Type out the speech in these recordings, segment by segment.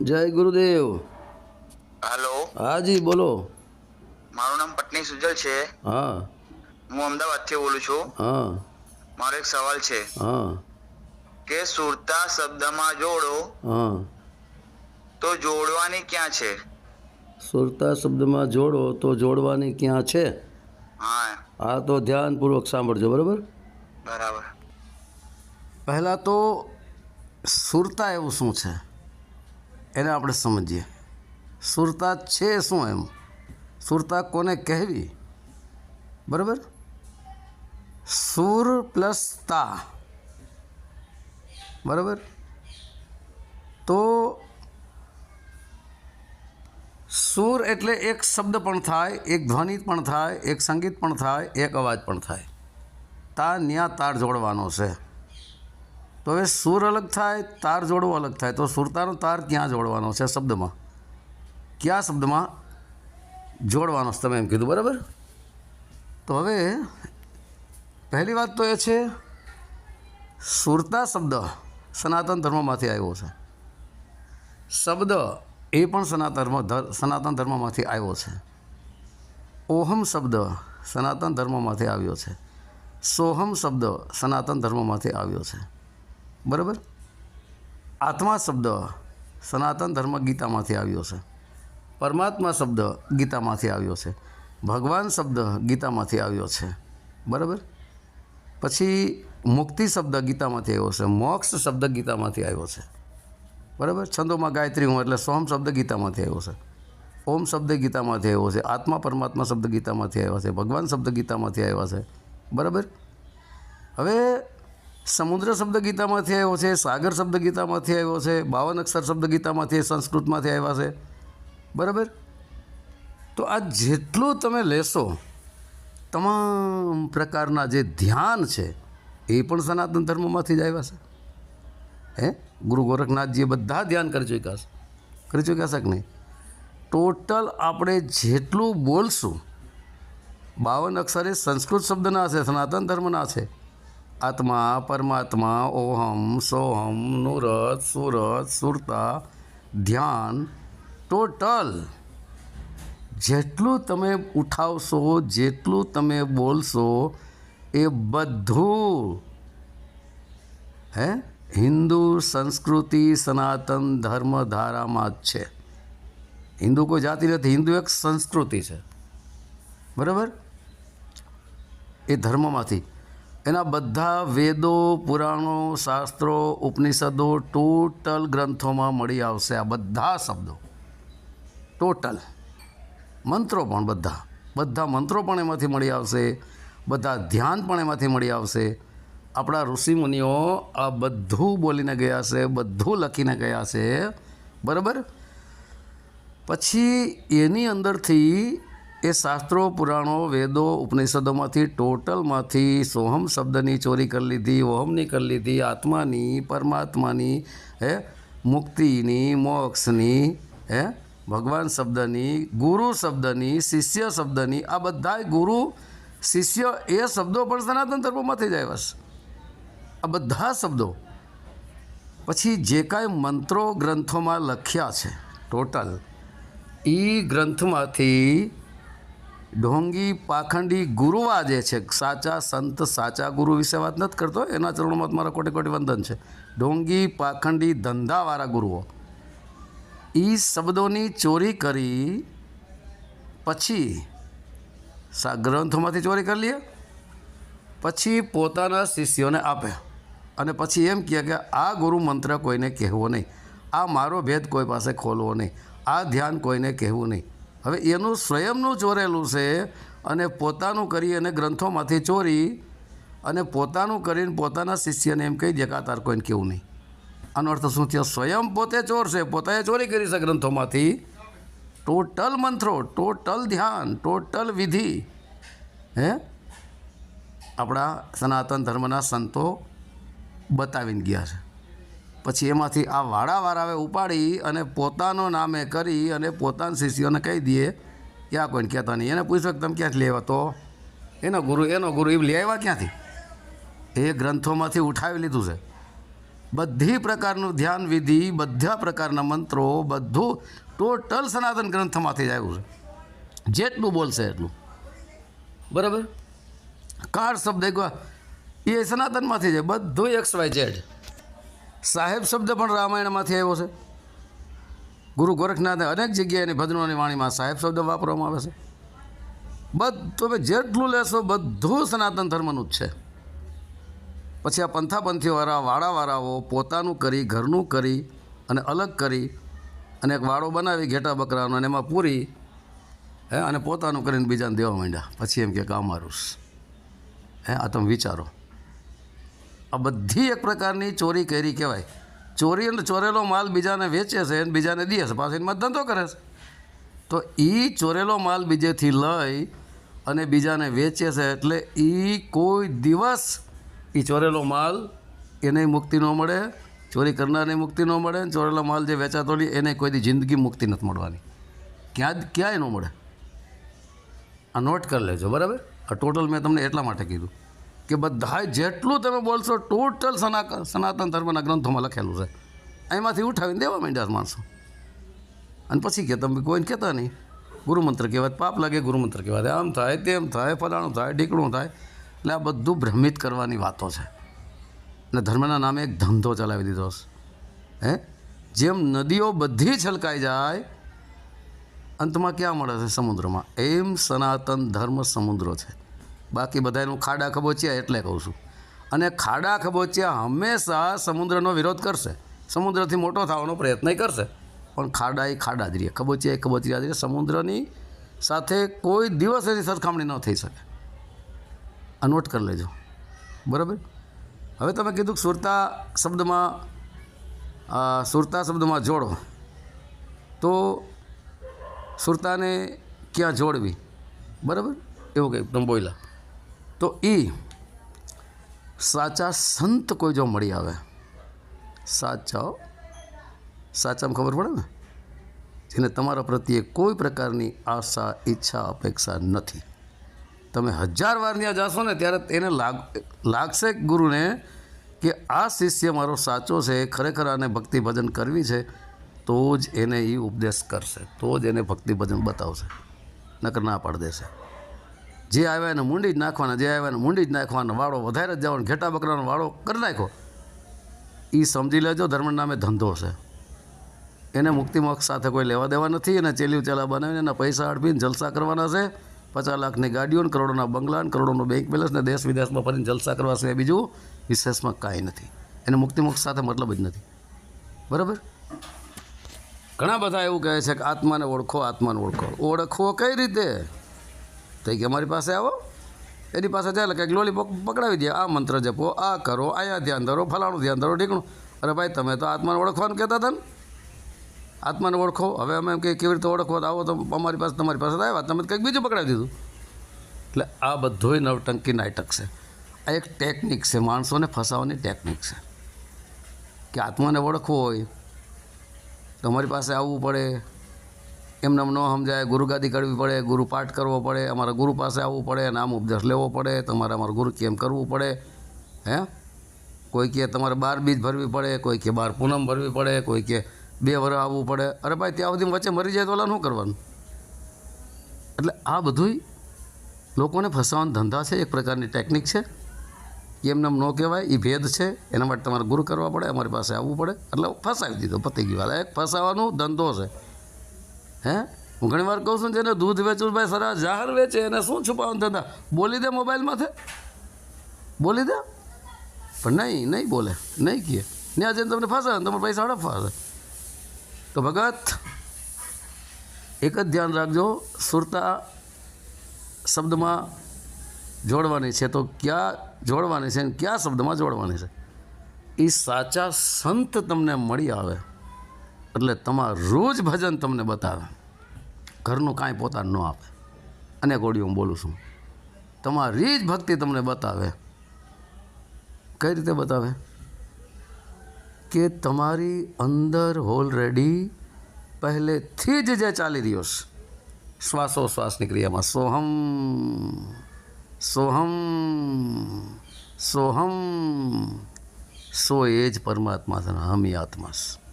જય ગુરુદેવ. હાલો. હાજી બોલો. મારું નામ પટની સુજલ છે. હા. હું અમદાવાદથી બોલું છું. હા. મારો એક સવાલ છે. હા. કે સુરતા શબ્દમાં જોડો હા. તો જોડવાની ક્યાં છે? સુરતા શબ્દમાં જોડો તો જોડવાની ક્યાં છે? હા. આ તો ધ્યાનપૂર્વક સાંભળજો બરાબર? બરાબર. પહેલાં તો સુરતા એવું શું છે? એને આપણે સમજીએ. સુરતા છે શું એમ? સુરતા કોને કહેવી? બરાબર? સુર પ્લસ તા. બરાબર? તો સુર એટલે એક શબ્દ પણ થાય, એક ધ્વનિ પણ થાય, એક સંગીત પણ થાય, એક અવાજ પણ થાય. તા ન્યા તાર જોડવાનો છે. તો હવે સુર અલગ થાય, તાર જોડવો અલગ થાય. તો સુરતાનો તાર ક્યાં જોડવાનો છે શબ્દમાં? કયા શબ્દમાં જોડવાનો છે? તમે એમ કીધું, બરાબર? તો હવે પહેલી વાત તો એ છે, સુરતા શબ્દ સનાતન ધર્મમાંથી આવ્યો છે. શબ્દ એ પણ સનાતન સનાતન ધર્મમાંથી આવ્યો છે. ઓહમ શબ્દ સનાતન ધર્મમાંથી આવ્યો છે. સોહમ શબ્દ સનાતન ધર્મમાંથી આવ્યો છે. બરાબર? આત્મા શબ્દ સનાતન ધર્મ ગીતામાંથી આવ્યો છે. પરમાત્મા શબ્દ ગીતામાંથી આવ્યો છે. ભગવાન શબ્દ ગીતામાંથી આવ્યો છે. બરાબર? પછી મુક્તિ શબ્દ ગીતામાંથી આવ્યો છે. મોક્ષ શબ્દ ગીતામાંથી આવ્યો છે. બરાબર? છંદોમાં ગાયત્રી હું એટલે સોમ શબ્દ ગીતામાંથી આવ્યો છે. ઓમ શબ્દ ગીતામાંથી આવ્યો છે. આત્મા પરમાત્મા શબ્દ ગીતામાંથી આવ્યા છે. ભગવાન શબ્દ ગીતામાંથી આવ્યા છે. બરાબર? હવે સમુદ્ર શબ્દ ગીતામાંથી આવ્યો છે, સાગર શબ્દ ગીતામાંથી આવ્યો છે, બાવન અક્ષર શબ્દ ગીતામાંથી સંસ્કૃતમાંથી આવ્યા છે. બરાબર? તો આ જેટલું તમે લેશો, તમામ પ્રકારના જે ધ્યાન છે, એ પણ સનાતન ધર્મમાંથી જ આવ્યા છે. હે? ગુરુ ગોરખનાથજીએ બધા ધ્યાન કરી ચૂક્યા છે. કરી ચૂક્યા છે કે નહીં? ટોટલ આપણે જેટલું બોલશું, બાવન અક્ષરે સંસ્કૃત શબ્દના છે, સનાતન ધર્મના છે. આત્મા, પરમાત્મા, ઓહમ, સોહમ નુરત સુરત સુરતા, ધ્યાન, ટોટલ. જેટલું તમે ઉઠાવશો, જેટલું તમે બોલશો, એ બધું, હે? હિન્દુ, સંસ્કૃતિ, સનાતન ધર્મ ધારામાં જ છે. હિન્દુ કોઈ જાતિ નથી, હિન્દુ એક સંસ્કૃતિ છે. બરાબર? એ ધર્મમાંથી. એના બધા વેદો, પુરાણો, શાસ્ત્રો, ઉપનિષદો ટોટલ ગ્રંથોમાં મળી આવશે આ બધા શબ્દો. ટોટલ. મંત્રો પણ બધા. બધા મંત્રો પણ એમાંથી મળી આવશે. બધા ધ્યાન પણ એમાંથી મળી આવશે. આપણા ઋષિમુનિઓ આ બધું બોલીને ગયા છે, બધું લખીને ગયા છે. બરાબર? પછી એની અંદરથી એ શાસ્ત્રો, પુરાણો, વેદો, ઉપનિષદોમાંથી ટોટલમાંથી સોહમ શબ્દની ચોરી કરી લીધી ઓહમની કરી લીધી, આત્માની, પરમાત્માની, હે, મુક્તિની, મોક્ષની, હે, ભગવાન શબ્દની, ગુરુ શબ્દની, શિષ્ય શબ્દની, આ બધા ગુરુ, શિષ્ય એ શબ્દો પણ સનાતન ધર્મમાંથી જ આવ્યા છે આ બધા શબ્દો. પછી જે કાંઈ મંત્રો ગ્રંથોમાં લખ્યા છે, ટોટલ એ ગ્રંથમાંથી ઢોંગી પાખંડી ગુરુવા જે છે, સાચા સંત, સાચા ગુરુ વિશે વાત નથી કરતો, એના ચરણોમાં તમારા કોટી કોટી વંદન છે. ઢોંગી પાખંડી ધંધાવાળા ગુરુઓ. એ શબ્દોની ચોરી કરી પછી ગ્રંથોમાંથી ચોરી કરી લઈએ પછી પોતાના શિષ્યોને આપે. અને પછી એમ કહે કે આ ગુરુ મંત્ર કોઈને કહેવો નહીં. આ મારો ભેદ કોઈ પાસે ખોલવો નહીં. આ ધ્યાન કોઈને કહેવું નહીં. હવે એનું સ્વયંનું ચોરેલું છે અને પોતાનું કરી અને ગ્રંથોમાંથી ચોરી અને પોતાનું કરીને પોતાના શિષ્યને એમ કહી દે કે તાર કોઈને કેવું નહીં. આનો અર્થ શું થયો? સ્વયં પોતે ચોર છે, પોતાએ ચોરી કરી છે ગ્રંથોમાંથી. ટોટલ મંત્રો, ટોટલ ધ્યાન, ટોટલ વિધિ, હે? આપણા સનાતન ધર્મના સંતો બતાવીને ગયા છે. પછી એમાંથી આ વાળાવાળાએ ઉપાડી અને પોતાનો નામે કરી અને પોતાના શિષ્યોને કહી દઈએ કે આ કોઈને કહેતા નહીં. એને પૂછો કે, તમે ક્યાંથી લેવા? તો એનો ગુરુ એનો ગુરુ એ લઈ આવ્યા ક્યાંથી? એ ગ્રંથોમાંથી ઉઠાવી લીધું છે. બધી પ્રકારનું ધ્યાન, વિધિ, બધા પ્રકારના મંત્રો, બધું ટોટલ સનાતન ગ્રંથમાંથી જ આવ્યું છે. જેટલું બોલશે એટલું. બરાબર? કાળ શબ્દ એ સનાતનમાંથી છે બધું એક્સ વાય ઝેડ. સાહેબ શબ્દ પણ રામાયણમાંથી આવ્યો છે. ગુરુ ગોરખનાથે અનેક જગ્યાએ એની ભજનોની વાણીમાં સાહેબ શબ્દ વાપરવામાં આવે છે. બધું તમે જેટલું લેશો બધું સનાતન ધર્મનું જ છે. પછી આ પંથાપંથીવાળા વાળાવાળાઓ પોતાનું કરી, ઘરનું કરી અને અલગ કરી અને એક વાળો બનાવી ઘેટા બકરાનો અને એમાં પૂરી હે અને પોતાનું કરીને બીજાને દેવા માંડ્યા. પછી એમ કે અમારું. હે, આ તમે વિચારો. આ બધી એક પ્રકારની ચોરી કરી કહેવાય. ચોરી અને ચોરેલો માલ બીજાને વેચે છે અને બીજાને દે છે. પાછો એમાં ધંધો કરે છે. તો એ ચોરેલો માલ બીજેથી લઈ અને બીજાને વેચે છે એટલે એ કોઈ દિવસ એ ચોરેલો માલ એને મુક્તિ ન મળે, ચોરી કરનારને મુક્તિ ન મળે અને ચોરેલો માલ જે વેચાતો નહીં એને કોઈ જિંદગી મુક્તિ નથી મળવાની. ક્યાં ક્યાંય ન મળે. આ નોટ કરી લેજો, બરાબર? આ ટોટલ મેં તમને એટલા માટે કીધું. કે બધાય જેટલું તમે બોલશો, ટોટલ સના સનાતન ધર્મના ગ્રંથોમાં લખેલું છે. એમાંથી ઉઠાવીને દેવા માંડ્યા માણસો. અને પછી કે તમે કોઈને કહેતા નહીં. ગુરુમંત્ર કહેવાય, પાપ લાગે, ગુરુમંત્ર કહેવાય. આમ થાય, તેમ થાય, ફલાણું થાય, ઢીકણું થાય. એટલે આ બધું ભ્રમિત કરવાની વાતો છે. અને ધર્મના નામે એક ધંધો ચલાવી દીધો છે. હે? જેમ નદીઓ બધી છલકાઈ જાય, અંતમાં ક્યાં મળે છે સમુદ્રમાં? એમ સનાતન ધર્મ સમુદ્ર છે. બાકી બધાનું ખાડા ખબોચ્યા એટલે કહું છું. અને ખાડા ખબોચ્યા હંમેશા સમુદ્રનો વિરોધ કરશે. સમુદ્રથી મોટો થવાનો પ્રયત્ન કરશે. પણ ખાડા એ ખાડા જ રહે ખબોચિયા એ ખબોચિયા જ રહે સમુદ્રની સાથે કોઈ દિવસ એની સરખામણી ન થઈ શકે. આ નોટ કરી લેજો. બરાબર? હવે તમે કીધું સુરતા શબ્દમાં સુરતા શબ્દમાં જોડો. તો સુરતાને ક્યાં જોડવી? બરાબર? એવું કંઈક તમે બોલ્યા. તો એ સાચા સંત કોઈ જો મળી આવે. સાચા સાચામાં ખબર પડે ને? જેને તમારા પ્રત્યે કોઈ પ્રકારની આશા, ઈચ્છા, અપેક્ષા નથી. તમે હજાર વાર ત્યાં જશો ને, ત્યારે એને લાગ, લાગશે ગુરુને કે આ શિષ્ય મારો સાચો છે, ખરેખર આને ભક્તિ ભજન કરવી છે, તો જ એને એ ઉપદેશ કરશે, તો જ એને ભક્તિ ભજન બતાવશે. નકર ના પાડી દેશે. જે આવ્યા એને મૂંડી જ નાખવાના, જે આવ્યા એને મૂંડી જ નાખવાના, વાળો વધારે જ જવાનો, ઘેટા બકરાનો વાળો કરી નાખો એ સમજી લેજો ધર્મના નામે ધંધો છે. એને મુક્તિ મોક્ષ સાથે કોઈ લેવા દેવા નથી અને ચેલ્યું ચેલા બનાવીને એના પૈસા અડપીને જલસા કરવાના છે. પચાસ લાખની ગાડીઓ કરોડોના બંગલા ને કરોડોનું બેંક બેલેન્સ ને દેશ વિદેશમાં ફરીને જલસા કરવા છે બીજું વિશેષમાં કાંઈ નથી. એને મુક્તિ મોક્ષ સાથે મતલબ જ નથી. બરાબર? ઘણા બધા એવું કહે છે કે આત્માને ઓળખો આત્માને ઓળખો. ઓળખવો કઈ રીતે? તો કે અમારી પાસે આવો. એની પાસે ચાલે, કંઈક લોલીપોપ પકડાવી દે. આ મંત્ર જપો, આ કરો, આયા ધ્યાન ધરો, ફલાણું ધ્યાન ધરો, ઢીકણું. અરે ભાઈ, તમે તો આત્માને ઓળખવાનું કહેતા હતા ને? આત્માને ઓળખો. હવે અમે એમ કે કેવી રીતે ઓળખો આવો તો અમારી પાસે, તમારી પાસે આવ્યા તમે કંઈક બીજું પકડાવી દીધું. એટલે આ બધોય નવટંકી નાટક છે. આ એક ટેકનિક છે. માણસોને ફસાવવાની ટેકનિક છે. કે આત્માને ઓળખવો હોય તમારી પાસે આવવું પડે. એમને ન સમજાય, ગુરુગાદી કરવી પડે, ગુરુ પાઠ કરવો પડે, અમારા ગુરુ પાસે આવવું પડે, નામ ઉપદેશ લેવો પડે, તમારે અમારા ગુરુ કેમ કરવું પડે? હે? કોઈ કહે તમારે બાર બીજ ભરવી પડે, કોઈ કે બાર પૂનમ ભરવી પડે, કોઈ કે બે વર આવવું પડે. અરે ભાઈ, ત્યાં સુધી વચ્ચે મરી જાય તો ઓલા શું કરવાનું? એટલે આ બધુંય લોકોને ફસાવાનો ધંધા છે, એક પ્રકારની ટેકનિક છે. એમને એમ ન કહેવાય એ ભેદ છે. એના માટે તમારે ગુરુ કરવા પડે, અમારી પાસે આવવું પડે. એટલે ફસાવી દીધો, પતી ગયું. એક ફસાવાનો ધંધો છે. હે? હું ઘણી વાર કહું છું જેને દૂધ વેચવું ભાઈ, સરા જાહેર વેચે એને શું છુપાવવાનું ધંધા? બોલી દે મોબાઈલમાંથી બોલી દે. પણ નહીં નહીં બોલે. નહીં કહે. ને આજે તમને ફસાવે ને તમારે પૈસા હડપવા છે તો ભગત, એક જ ધ્યાન રાખજો, સુરતા શબ્દમાં જોડવાની છે. તો ક્યાં જોડવાની છે અને કયા શબ્દમાં જોડવાની છે? એ સાચા સંત તમને મળી આવે. એટલે તમારું જ ભજન તમને બતાવે. ઘરનું કાંઈ પોતાનું ન આપે. અને ગોળી હું બોલું છું. તમારી જ ભક્તિ તમને બતાવે. કઈ રીતે બતાવે? કે તમારી અંદર ઓલરેડી પહેલેથી જ જે ચાલી રહ્યો છે, શ્વાસોશ્વાસની ક્રિયામાં સોહમ સોહમ સોહમ સો એ જ પરમાત્મા છે અહમી આત્મા આત્માસ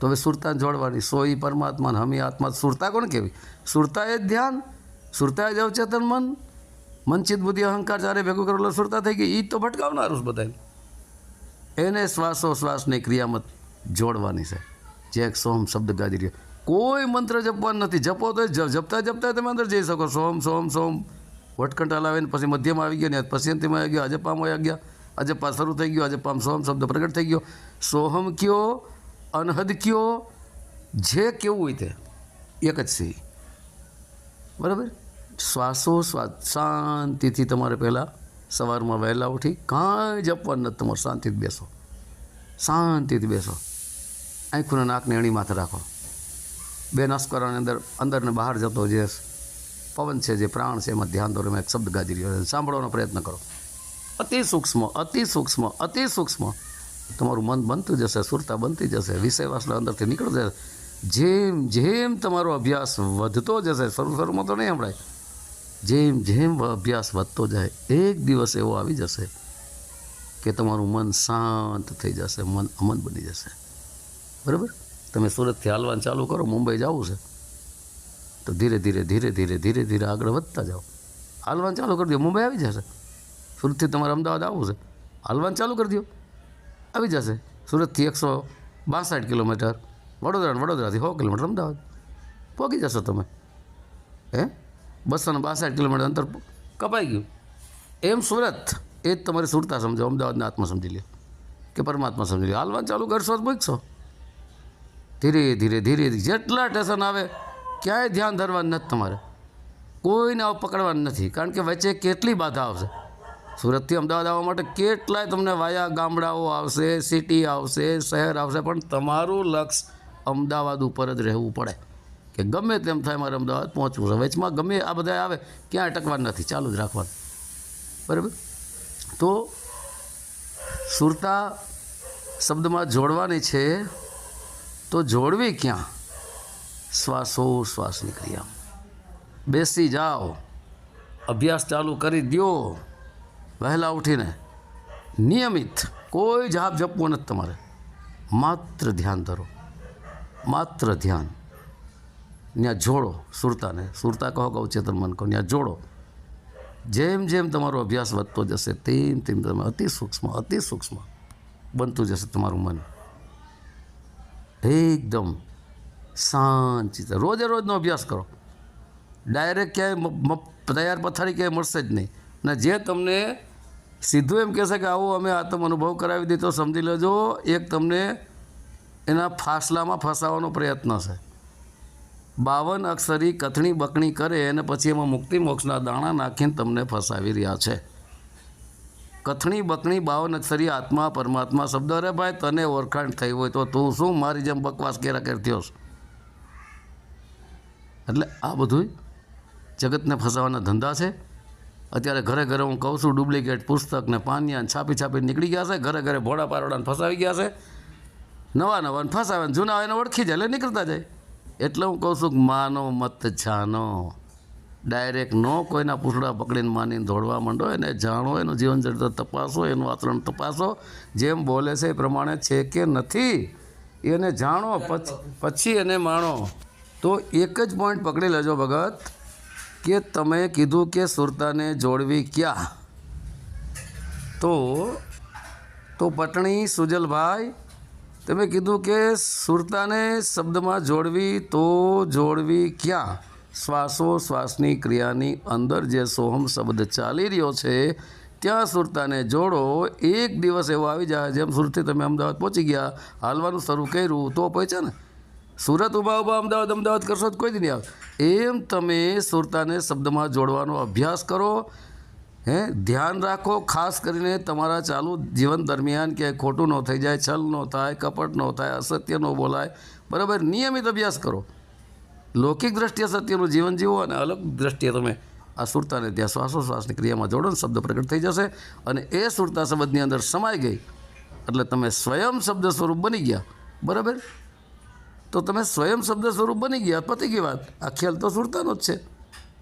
તો હવે સુરતા જોડવાની, સો એ પરમાત્મા હમી આત્મા. સુરતા કોણ કેવી સુરતા એ જ ધ્યાન સુરતા જ અવચેતન મન. મનચિત બુદ્ધિ, અહંકાર ચારે ભેગું કરેલો સુરતા થઈ ગઈ એ તો ભટકાવનારું બધાને એને શ્વાસો શ્વાસની ક્રિયામાં જોડવાની છે. જે એક સોમ શબ્દ ગાજી રહ્યો. કોઈ મંત્ર જપવાનું નથી. જપો તો જપતા જપતા તમે અંદર જઈ શકો. સોમ સોમ સોમ. વટકંટા લાવીને પછી મધ્યમાં આવી ગયો ને, પછી અંતિમમાં આવી ગયો અજપામાં આવી ગયા. અજપા શરૂ થઈ ગયો અજપામ સોમ શબ્દ પ્રગટ થઈ ગયો. સોહમ કયો? અનહદ કયો? જે કેવું હોય તે. એક જ છે બરાબર? શ્વાસો શ્વાસ, શાંતિથી તમારે પહેલાં સવારમાં વહેલા ઉઠી કાંઈ જ જપવાનું નથી, તમારે શાંતિથી બેસો. શાંતિથી બેસો. આંખોને નાકને એણી માથે રાખો. બે નસ્કરાની અંદર અંદર ને બહાર જતો જે પવન છે, જે પ્રાણ છે, એમાં ધ્યાન દોરો એક શબ્દ ગાજી રહ્યો છે. સાંભળવાનો પ્રયત્ન કરો. અતિ સૂક્ષ્મ અતિ સૂક્ષ્મ અતિ સૂક્ષ્મ. તમારું મન બનતું જશે, સુરતા બનતી જશે વિષય અંદરથી અંદરથી નીકળશે જેમ જેમ તમારો અભ્યાસ વધતો જશે, શરૂ શરૂમાં તો નહીં સંભળાય. જેમ જેમ અભ્યાસ વધતો જાય, એક દિવસ એવો આવી જશે કે તમારું મન શાંત થઈ જશે, મન અમન બની જશે. બરાબર? તમે સુરતથી હાલવાનું ચાલુ કરો, મુંબઈ જવું છે. તો ધીરે ધીરે ધીરે ધીરે ધીરે ધીરે આગળ વધતા જાઓ. હાલવાનું ચાલુ કરી દો, મુંબઈ આવી જશે. સુરતથી તમારે અમદાવાદ આવવું છે. હાલવાનું ચાલુ કરી દો. આવી જશે. સુરતથી એકસો બાસઠ કિલોમીટર. વડોદરા વડોદરાથી સો કિલોમીટર, અમદાવાદ. પહોંચી જશો તમે. હે? બસો ને બાસઠ કિલોમીટર અંતર કપાઈ ગયું. એમ સુરત, એ જ તમારી સુરતા સમજો, અમદાવાદને આત્મા સમજી લ્યો કે પરમાત્મા સમજી લ્યો હાલવાનું ચાલુ કરશો તો મૂકશો. ધીરે ધીરે ધીરે. જેટલા ટેશન આવે, ક્યાંય ધ્યાન ધરવાનું નથી તમારે. કોઈને આવું પકડવાનું નથી. કારણ કે વચ્ચે કેટલી બાધા આવશે? સુરતથી અમદાવાદ આવવા માટે કેટલાય તમને વાયા ગામડાઓ આવશે સિટી આવશે, શહેર આવશે, પણ તમારું લક્ષ અમદાવાદ ઉપર જ રહેવું પડે. કે ગમે તેમ થાય મારે અમદાવાદ પહોંચવું છે. વચમાં ગમે આ બધા આવે ક્યાં અટકવાનું નથી. ચાલુ જ રાખવાનું. બરાબર? તો સુરતા શબ્દમાં જોડવાની છે, તો જોડવી ક્યાં? શ્વાસો, શ્વાસની ક્રિયા. બેસી જાઓ. અભ્યાસ ચાલુ કરી દ્યો. વહેલા ઉઠીને નિયમિત કોઈ જાપ જપવો નથી તમારે. માત્ર ધ્યાન ધરો. માત્ર ધ્યાન. ત્યાં જોડો સુરતાને. સુરતા કહો કહો ચેતન મન કહો. ત્યાં જોડો. જેમ જેમ તમારો અભ્યાસ વધતો જશે તેમ તેમ તમે અતિ સૂક્ષ્મ અતિ સૂક્ષ્મ બનતું જશે તમારું મન. એકદમ શાંતિ રોજે રોજનો અભ્યાસ કરો. ડાયરેક્ટ ક્યાંય તૈયાર પથારી ક્યાંય મળશે જ નહીં. ને જે તમને સીધું એમ કહેશે કે આવો અમે આત્મ અનુભવ કરાવી દીધો, સમજી લેજો, એક તમને એના ફાસલામાં ફસાવાનો પ્રયત્ન છે. બાવન અક્ષરી કથણી બકણી કરે અને પછી એમાં મુક્તિ મોક્ષના દાણા નાખીને તમને ફસાવી રહ્યા છે. કથણી બકણી બાવન અક્ષરી આત્મા પરમાત્મા શબ્દ. અરે ભાઈ, તને ઓળખાણ થઈ હોય તો તું શું મારી જેમ બકવાસ કેરા કરતી હોશ? એટલે આ બધું જગતને ફસાવાના ધંધા છે. અત્યારે ઘરે ઘરે હું કહું છું, ડુપ્લિકેટ પુસ્તક ને પાનિયા ને છાપી છાપી નીકળી ગયા છે. ઘરે ઘરે ભોળા પારોડાને ફસાવી ગયા છે. નવા નવાને ફસાવે ને જૂના એને ઓળખી જાય, એટલે નીકળતા જાય. એટલે હું કહું છું કે માનો મત જાનો ડાયરેક્ટ નો કોઈના પૂછડા પકડીને માનીને દોડવા માંડો, એને જાણો, એનું જીવન ચરિત્ર તપાસો, એનું આચરણ તપાસો. જેમ બોલે છે એ પ્રમાણે છે કે નથી, એને જાણો, પછી એને માણો. તો એક જ પોઈન્ટ પકડી લેજો ભગત. કે તમે કીધું કે સુરતાને જોડવી ક્યાં? તો તો પટણી સુજલભાઈ, તમે કીધું કે સુરતાને શબ્દમાં જોડવી, તો જોડવી ક્યાં? શ્વાસો શ્વાસની ક્રિયાની અંદર જે સોહમ શબ્દ ચાલી રહ્યો છે, ત્યાં સુરતાને જોડો. એક દિવસ એવો આવી જાય, જેમ સુરતથી તમે અમદાવાદ પહોંચી ગયા, હાલવાનું શરૂ કર્યું, તો પહોંચ્યા ને? સુરત ઊભા ઊભા અમદાવાદ અમદાવાદ કરશો તો કોઈ દી નહીં આવે. એમ તમે સુરતાને શબ્દમાં જોડવાનો અભ્યાસ કરો, હે? ધ્યાન રાખો, ખાસ કરીને તમારા ચાલુ જીવન દરમિયાન કે ખોટું ન થઈ જાય, છલ ન થાય, કપટ ન થાય, અસત્ય ન બોલાય, બરાબર, નિયમિત અભ્યાસ કરો. લૌકિક દ્રષ્ટિએ સત્યનું જીવન જીવો અને અલગ દ્રષ્ટિએ તમે આ સુરતાને ત્યાં શ્વાસોશ્વાસની ક્રિયામાં જોડો શબ્દ પ્રગટ થઈ જશે અને એ સુરતા શબ્દની અંદર સમાઈ ગઈ. એટલે તમે સ્વયં શબ્દ સ્વરૂપ બની ગયા. બરાબર? તો તમે સ્વયં શબ્દ સ્વરૂપ બની ગયા. પતી ગઈ વાત? આ ખ્યાલ તો સુરતાનો જ છે.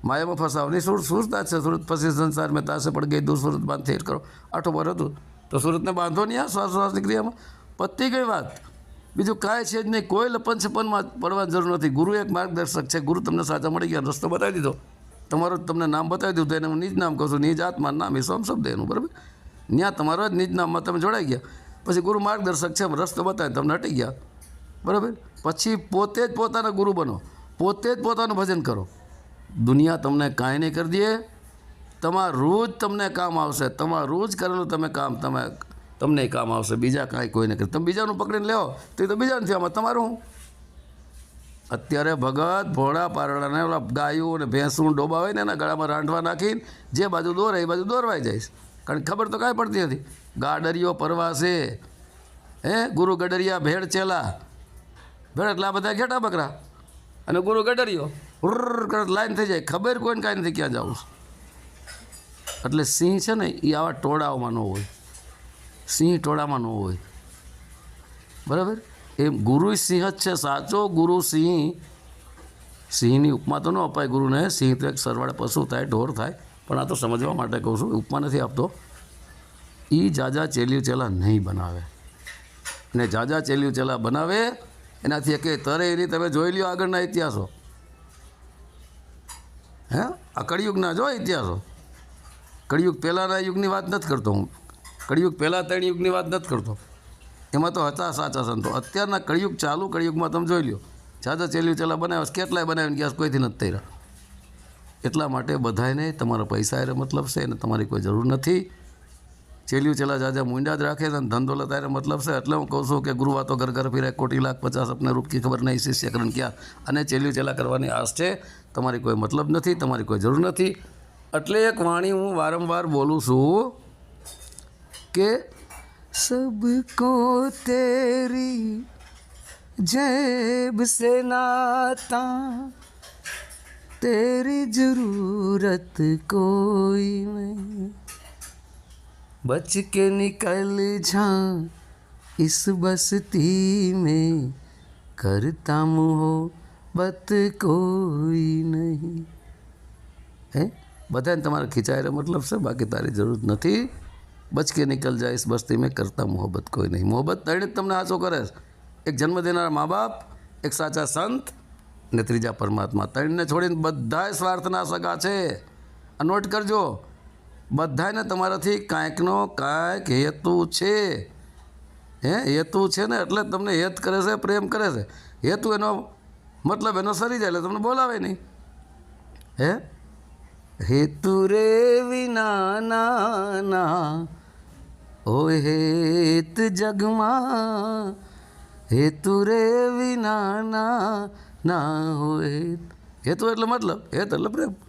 માયામાં ફસાવની સુર સુરતા છે. સુરત પછી સંસાર મેં તાસે પડ ગઈ, દૂર સુરત બાંધ થેર કરો. આઠો પર હતું. તો સુરતને બાંધો નહીં આ શ્વાસોશ્વાસની ક્રિયામાં. પતી ગઈ વાત? બીજું કાંઈ છે જ નહીં. કોઈ લપન છપનમાં પડવાની જરૂર નથી. ગુરુ એક માર્ગદર્શક છે. ગુરુ તમને સાચા મળી ગયા, રસ્તો બતાવી દીધો. તમારું તમને નામ બતાવી દીધું. એને હું નિજ નામ કહું છું. નિજ આત્મા નામ, એ સોમ શબ્દ એનું, બરાબર? ત્યાં તમારા જ નિજ નામમાં તમે જોડાઈ ગયા. પછી ગુરુ માર્ગદર્શક છે. રસ્તો બતાવે તમને હટી ગયા. બરાબર? પછી પોતે જ પોતાના ગુરુ બનો. પોતે જ પોતાનું ભજન કરો. દુનિયા તમને કાંઈ નહીં કરી દે. તમારું જ તમને કામ આવશે. તમારું જ કરેલું તમે કામ તમે, તમને કામ આવશે. બીજા કાંઈ કોઈ નહીં કરે. તમે બીજાનું પકડીને લેવો તો એ તો બીજાનું છે આમાં તમારું અત્યારે ભગત ભોળા પારડાને ઓલા ગાયું અને ભેંસું ડોબા હોય ને એના ગળામાં રાંધવા નાખીને જે બાજુ દોરે એ બાજુ દોરવાઈ જઈશ કારણ કે ખબર તો કાંઈ પડતી નથી. ગાડરિયો પરવાસે. હે? ગુરુ ગડરિયા ભેળ ચેલા. ભેળ એટલે આ બધા ઘેટા બકરા. અને ગુરુ ગડરિયો ઉર કરત લાઈન થઈ જાય. ખબર કોઈને કાંઈ નથી ક્યાં જવું. એટલે સિંહ છે ને એ આવા ટોળાઓમાં ન હોય. સિંહ ટોળામાં ન હોય. બરાબર? એ ગુરુ સિંહ જ છે. સાચો ગુરુ સિંહ સિંહની ઉપમા તો ન અપાય ગુરુને. સિંહ તો એક સરવાળે પશુ થાય ઢોર થાય. પણ આ તો સમજવા માટે કહું છું ઉપમા નથી આપતો. એ જાજા ચેલિયું ચેલા નહીં બનાવે. ને જાજા ચેલિયું ચેલા બનાવે એનાથી એક તરે એની તમે જોઈ લ્યો આગળના ઇતિહાસો. હે? આ કળિયુગના જો ઇતિહાસો. કળિયુગ પહેલાંના યુગની વાત નથી કરતો હું. કળિયુગ પહેલાં ત્રણ યુગની વાત નથી કરતો. એમાં તો હતા સાચા સંતો. અત્યારના કળિયુગ ચાલુ કળિયુગમાં તમે જોઈ લ્યો. સાચા ચેલ્યું ચેલા બનાવ્યા, કેટલાય બનાવીને ગયા કોઈથી નથી તૈયાર. એટલા માટે બધાને તમારા પૈસા એ મતલબ છે અને તમારી કોઈ જરૂર નથી. ચેલિયું ચેલા જાજા મુંડા જ રાખે છે અને ધંધો લતારે મતલબ છે એટલે હું કહું છું કે ગુરુવા તો ઘર ઘર ફિરે કોટી લાખ પચાસ અપને રૂપ કી ખબર નહીં શિષ્યકરણ ક્યાં અને ચેલિયું ચેલા કરવાની આશ છે તમારી કોઈ મતલબ નથી તમારી કોઈ જરૂર નથી એટલે એક વાણી હું વારંવાર બોલું છું કે સબકો તેરી જેબ સે નાતા तेरी जरूरत कोई नहीं बच के निकल जा इस बस्ती में करता मोहब्बत कोई नहीं હે બધાને તમારે ખીચાય મતલબ છે બાકી તારી જરૂર નથી બચ કે નિકલ જાય ઇસ બસ્તી મેં કરતા મોહબ્બત કોઈ નહીં મોહબ્બત ત્રણે જ તમને આચો કરે છે એક જન્મ દેનારા મા બાપ એક સાચા સંત ને ત્રીજા પરમાત્મા ત્રણને છોડીને બધાય સ્વાર્થના સગા છે આ નોટ કરજો બધાને તમારાથી કાંઈકનો કાંઈક હેતુ છે. હે? હેતુ છે ને એટલે તમને હેત કરે છે, પ્રેમ કરે છે. હેતુ એનો મતલબ એનો સરી જાય એટલે તમને બોલાવે નહીં. હે? હેતુ રે વિના ઓ હેત જગમાં. હેતુ રે વિના ના હોય. હેતુ એટલે મતલબ, હેત એટલે પ્રેમ.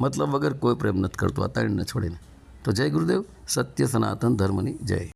મતલબ વગર કોઈ પ્રેમ નથી કરતો. આ ત્રણને છોડીને. તો જય ગુરુદેવ, સત્ય સનાતન ધર્મની જય.